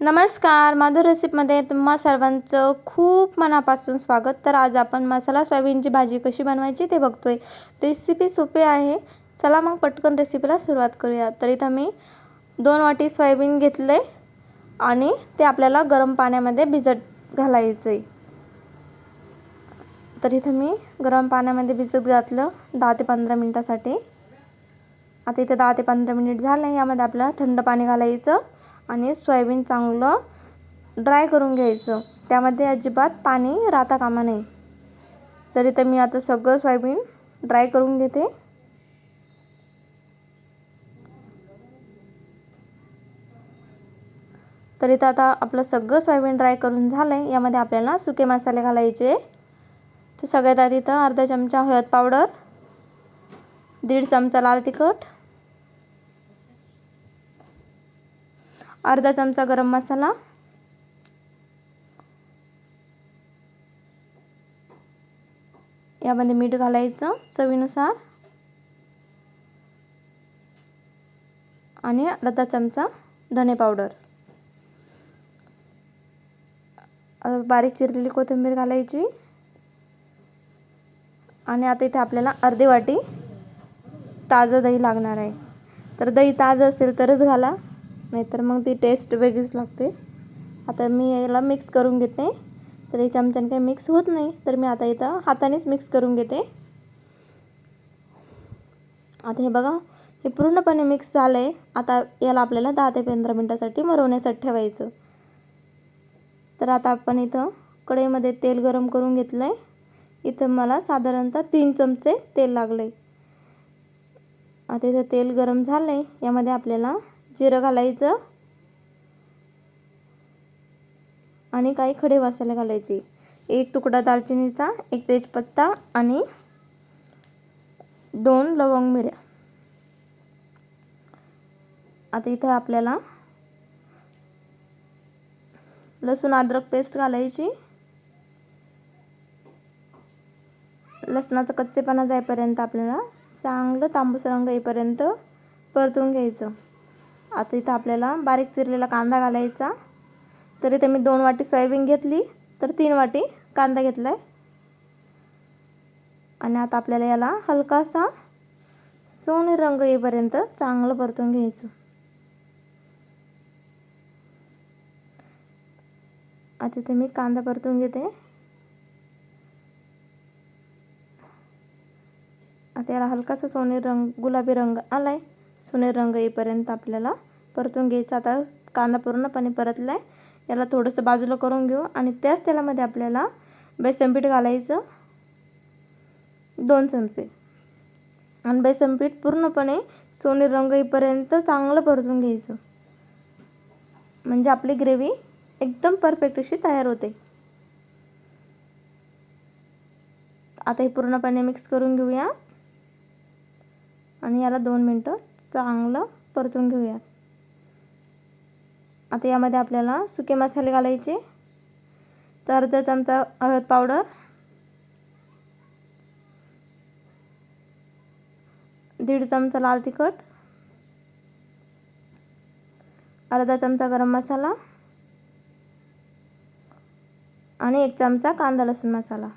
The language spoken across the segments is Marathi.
नमस्कार माधुर रेसिपीमध्ये तुम्हा सर्वांचं खूप मनापासून स्वागत. तर आज आपण मसाला सोयाबीनची भाजी कशी बनवायची ते बघतोय. रेसिपी सोपी आहे. चला मग पटकन रेसिपीला सुरुवात करूया. तर इथं मी दोन वाटी सोयाबीन घेतले आणि ते आपल्याला गरम पाण्यामध्ये भिजत घालायचं आहे तर इथं मी गरम पाण्यामध्ये भिजत घातलं दहा ते पंधरा मिनटासाठी. आता इथे दहा ते पंधरा मिनिट झालं यामध्ये आपल्याला थंड पाणी घालायचं. आणि सोयाबीन चांगलं ड्राय करून घ्यायचं. त्यामध्ये अजिबात पाणी राहता कामा नये. तर इथं मी आता सगळं सोयाबीन ड्राय करून घेते. तर इथं आता आपलं सगळं सोयाबीन ड्राय करून झालं आहे यामध्ये आपल्याला सुके मसाले घालायचे. तर सगळ्यात आधी इथं अर्धा चमचा हळद पावडर दीड चमचा लाल तिखट अर्धा चमचा गरम मसाला. यामध्ये मीठ घालायचं चवीनुसार. आणि अर्धा चमचा धने पावडर. बारीक चिरलेली कोथिंबीर घालायची. आणि आता इथे आपल्याला अर्धी वाटी ताजं दही लागणार आहे. तर दही ताजं असेल तरच घाला. नाहीतर मग ती टेस्ट वेगळीच लागते. आता मी याला मिक्स करून घेते. तर हे चमच्याने काही मिक्स होत नाही. तर मी आता इथं हातानेच मिक्स करून घेते. आता हे बघा हे पूर्णपणे मिक्स झालं आहे आता याला आपल्याला दहा ते पंधरा मिनटासाठी मरवण्यासाठी ठेवायचं. तर आता आपण इथं कढईमध्ये तेल गरम करून घेतलं आहे इथं मला साधारणतः तीन चमचे तेल लागलं आहे आता इथं तेल गरम झालं आहे यामध्ये आपल्याला जिरं घालायचं. आणि काही खडे मसाले घालायचे. एक तुकडा दालचिनीचा एक तेजपत्ता आणि दोन लवंग मिऱ्या आता इथं आपल्याला लसूण अद्रक पेस्ट घालायची. लसणाचं कच्चेपणा जाईपर्यंत आपल्याला चांगलं तांबूस रंग येईपर्यंत परतून घ्यायचं. आता इथं आपल्याला बारीक चिरलेला कांदा घालायचा. तर इथे मी दोन वाटी सोयाबीन घेतली तर तीन वाटी कांदा घेतला आहे आणि आता आपल्याला याला हलकासा सोने रंग येईपर्यंत चांगलं परतून घ्यायचं. आता इथे मी कांदा परतून घेते. आता याला हलकासा सोनेरी रंग गुलाबी रंग आला आहे सोनेरी रंग येईपर्यंत आपल्याला परतून घ्यायचं. आता कांदा पूर्णपणे परतला आहे याला थोडंसं बाजूला करून घेऊ आणि त्याच तेलामध्ये आपल्याला बेसन पीठ घालायचं. दोन चमचे. आणि बेसन पीठ पूर्णपणे सोने रंग येईपर्यंत चांगलं परतून घ्यायचं. म्हणजे आपली ग्रेव्ही एकदम परफेक्ट अशी तयार होते. आता हे पूर्णपणे मिक्स करून घेऊया. आणि याला दोन मिनटं चांगलं परतून घेऊयात. आता यामध्ये आपल्याला सुके मसाले घालायचे. तर अर्धा चमचा हळद पावडर. दीड चमचा लाल तिखट. अर्धा चमचा गरम मसाला. आणि एक चमचा कांदा लसूण मसाला.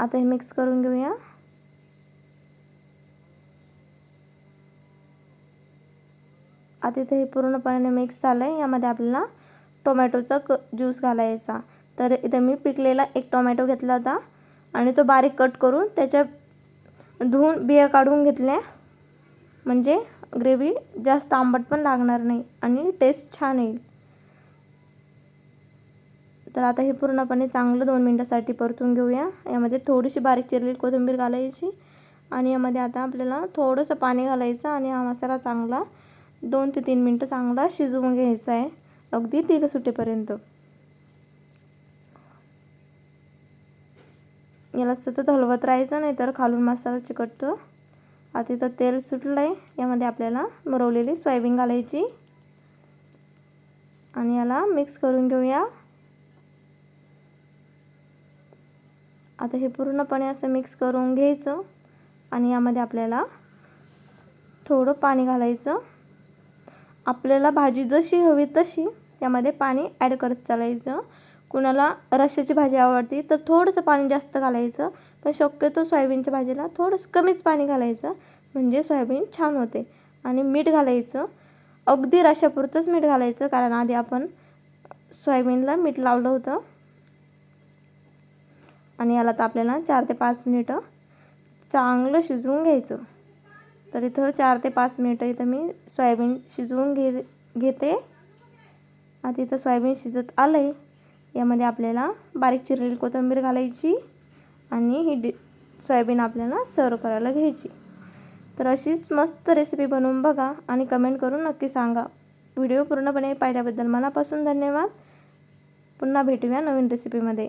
आता हे मिक्स करून घेऊया. आता इथे हे पूर्णपणे मिक्स झालं आहे यामध्ये आपल्याला टोमॅटोचा क ज्यूस घालायचा. तर इथे मी पिकलेला एक टोमॅटो घेतला होता. आणि तो बारीक कट करून त्याच्या धुवून बिया काढून घेतल्या. म्हणजे ग्रेव्ही जास्त आंबट पण लागणार नाही आणि टेस्ट छान येईल. तर आता हे पूर्णपणे चांगलं दोन मिनटासाठी परतून घेऊया. यामध्ये थोडीशी बारीक चिरलेली कोथिंबीर घालायची आणि यामध्ये आता आपल्याला थोडंसं पाणी घालायचं आणि हा मसाला चांगला दोन ते तीन मिनटं चांगला शिजवून घ्यायचा आहे. अगदी तेल सुटेपर्यंत. याला सतत हलवत राहायचं नाही तर खालून मसाला चिकटतो. आता इथं तेल सुटलं आहे यामध्ये आपल्याला मुरवलेली सोयाबीन घालायची. आणि याला मिक्स करून घेऊया. आता हे पूर्णपणे असं मिक्स करून घ्यायचं आणि यामध्ये आपल्याला थोडं पाणी घालायचं. आपल्याला भाजी जशी हवी तशी त्यामध्ये पाणी ॲड करत चालायचं. कुणाला रश्श्याची भाजी आवडते तर थोडंसं पाणी जास्त घालायचं पण शक्यतो सोयाबीनच्या भाजीला थोडंसं कमीच पाणी घालायचं म्हणजे सोयाबीन छान होते. आणि मीठ घालायचं. अगदी रश्श्यापुरतंच मीठ घालायचं कारण आधी आपण सोयाबीनला मीठ लावलं होतं. आणि याला तर आपल्याला चार ते पाच मिनिटं चांगलं शिजवून घ्यायचं. तर इथं चार ते पाच मिनिटं इथं मी सोयाबीन शिजवून घे घेते. आता इथं सोयाबीन शिजत आलं आहे यामध्ये आपल्याला बारीक चिरलेली कोथिंबीर घालायची आणि ही डि सोयाबीन आपल्याला सर्व करायला घ्यायची. तर अशीच मस्त रेसिपी बनवून बघा आणि कमेंट करून नक्की सांगा. व्हिडिओ पूर्णपणे पाहिल्याबद्दल मनापासून धन्यवाद. पुन्हा भेटूया नवीन रेसिपीमध्ये